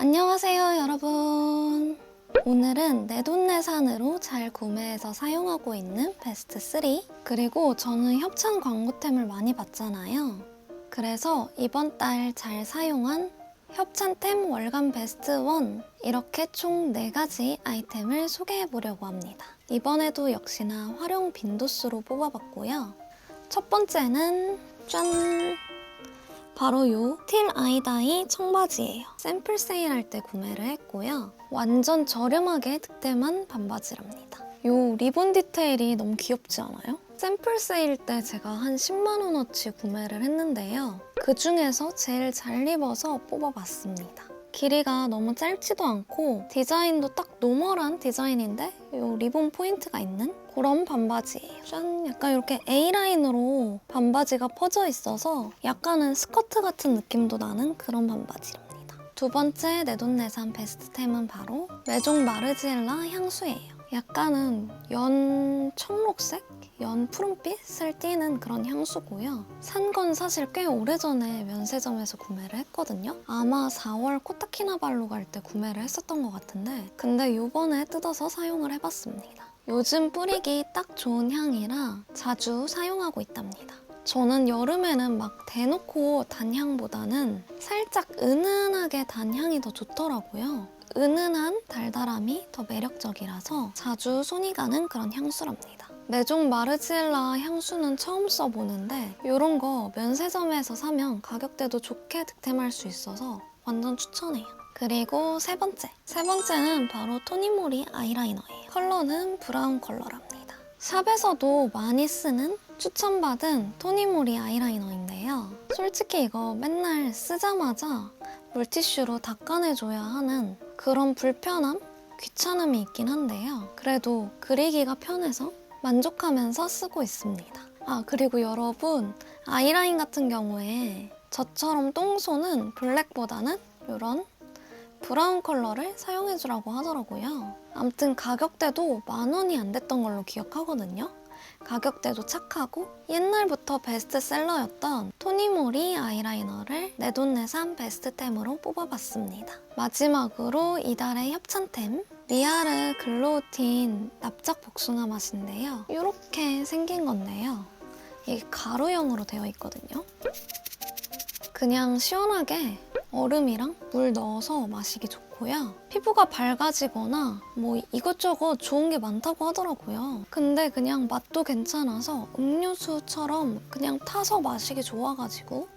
안녕하세요, 여러분. 오늘은 내돈내산으로 잘 구매해서 사용하고 있는 베스트 3. 그리고 저는 협찬 광고템을 많이 받잖아요. 그래서 이번 달 잘 사용한 협찬템 월간 베스트 1 이렇게 총 4가지 아이템을 소개해 보려고 합니다. 이번에도 역시나 활용 빈도수로 뽑아봤고요. 첫 번째는 짠! 바로 요틸 아이다이 청바지예요. 샘플 세일할 때 구매를 했고요. 완전 저렴하게 득템한 반바지랍니다. 요 리본 디테일이 너무 귀엽지 않아요? 샘플 세일 때 제가 한 10만 원어치 구매를 했는데요. 그 중에서 제일 잘 입어서 뽑아봤습니다. 길이가 너무 짧지도 않고 디자인도 딱 노멀한 디자인인데 요 리본 포인트가 있는 그런 반바지예요. 짠! 약간 이렇게 A라인으로 반바지가 퍼져 있어서 약간은 스커트 같은 느낌도 나는 그런 반바지랍니다. 두 번째 내돈내산 베스트템은 바로 메종 마르지엘라 향수예요. 약간은 연 청록색? 연 푸른빛을 띠는 그런 향수고요. 산 건 사실 꽤 오래전에 면세점에서 구매를 했거든요. 아마 4월 코타키나발루 갈 때 구매를 했었던 것 같은데 근데 요번에 뜯어서 사용을 해봤습니다. 요즘 뿌리기 딱 좋은 향이라 자주 사용하고 있답니다. 저는 여름에는 막 대놓고 단향보다는 살짝 은은하게 단향이 더 좋더라고요. 은은한 달달함이 더 매력적이라서 자주 손이 가는 그런 향수랍니다. 메종 마르지엘라 향수는 처음 써보는데 이런 거 면세점에서 사면 가격대도 좋게 득템할 수 있어서 완전 추천해요. 그리고 세 번째. 세 번째는 바로 토니모리 아이라이너예요. 컬러는 브라운 컬러랍니다. 샵에서도 많이 쓰는 추천받은 토니모리 아이라이너인데요. 솔직히 이거 맨날 쓰자마자 물티슈로 닦아내줘야 하는 그런 불편함? 귀찮음이 있긴 한데요. 그래도 그리기가 편해서 만족하면서 쓰고 있습니다. 아, 그리고 여러분, 아이라인 같은 경우에 저처럼 똥손은 블랙보다는 이런 브라운 컬러를 사용해주라고 하더라고요. 아무튼 가격대도 만 원이 안 됐던 걸로 기억하거든요. 가격대도 착하고 옛날부터 베스트셀러였던 토니모리 아이라이너를 내돈내산 베스트템으로 뽑아봤습니다. 마지막으로 이달의 협찬템 리아르 글로우틴 납작 복숭아 맛인데요. 이렇게 생긴 건데요. 이게 가루형으로 되어 있거든요. 그냥 시원하게 얼음이랑 물 넣어서 마시기 좋고 요. 피부가 밝아지거나 뭐 이것저것 좋은 게 많다고 하더라고요. 근데 그냥 맛도 괜찮아서 음료수처럼 그냥 타서 마시기 좋아가지고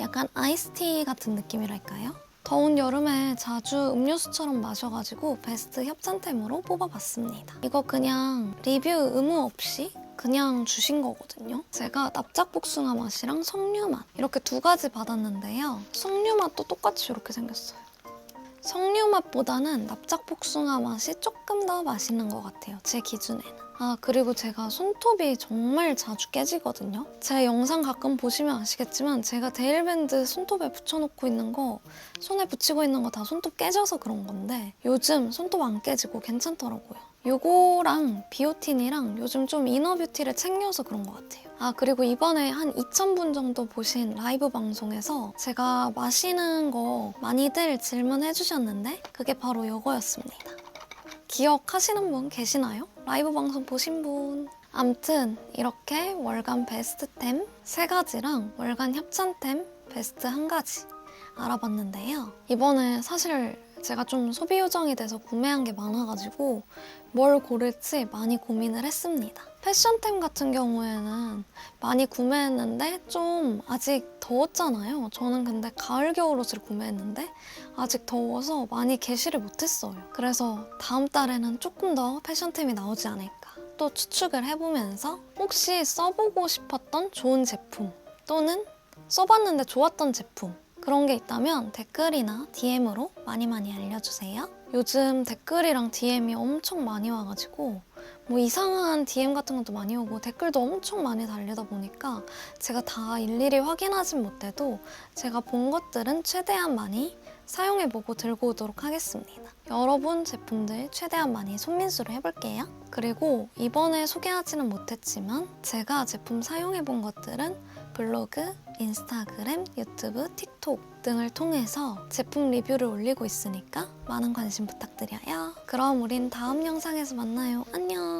약간 아이스티 같은 느낌이랄까요? 더운 여름에 자주 음료수처럼 마셔가지고 베스트 협찬템으로 뽑아봤습니다. 이거 그냥 리뷰 의무 없이 그냥 주신 거거든요. 제가 납작복숭아 맛이랑 석류 맛 이렇게 두 가지 받았는데요. 석류 맛도 똑같이 이렇게 생겼어요. 석류 맛보다는 납작 복숭아 맛이 조금 더 맛있는 것 같아요. 제 기준에는. 아, 그리고 제가 손톱이 정말 자주 깨지거든요. 제 영상 가끔 보시면 아시겠지만 제가 데일밴드 손톱에 붙여놓고 있는 거, 손에 붙이고 있는 거 다 손톱 깨져서 그런 건데 요즘 손톱 안 깨지고 괜찮더라고요. 요거랑 비오틴이랑 요즘 좀 이너뷰티를 챙겨서 그런 것 같아요. 아, 그리고 이번에 한 2,000분 정도 보신 라이브 방송에서 제가 마시는 거 많이들 질문해 주셨는데 그게 바로 요거였습니다. 기억하시는 분 계시나요? 라이브 방송 보신 분. 암튼 이렇게 월간 베스트템 세 가지랑 월간 협찬템 베스트 한 가지 알아봤는데요. 이번에 사실 제가 좀 소비 요정이 돼서 구매한 게 많아가지고 뭘 고를지 많이 고민을 했습니다. 패션템 같은 경우에는 많이 구매했는데 좀 아직 더웠잖아요. 저는 근데 가을 겨울 옷을 구매했는데 아직 더워서 많이 개시를 못했어요. 그래서 다음 달에는 조금 더 패션템이 나오지 않을까 또 추측을 해보면서 혹시 써보고 싶었던 좋은 제품 또는 써봤는데 좋았던 제품 그런 게 있다면 댓글이나 DM으로 많이 많이 알려주세요. 요즘 댓글이랑 DM이 엄청 많이 와가지고 뭐 이상한 DM 같은 것도 많이 오고 댓글도 엄청 많이 달리다 보니까 제가 다 일일이 확인하진 못해도 제가 본 것들은 최대한 많이 사용해보고 들고 오도록 하겠습니다. 여러분 제품들 최대한 많이 손민수로 해볼게요. 그리고 이번에 소개하지는 못했지만 제가 제품 사용해본 것들은 블로그, 인스타그램, 유튜브, 틱톡 등을 통해서 제품 리뷰를 올리고 있으니까 많은 관심 부탁드려요. 그럼 우린 다음 영상에서 만나요. 안녕!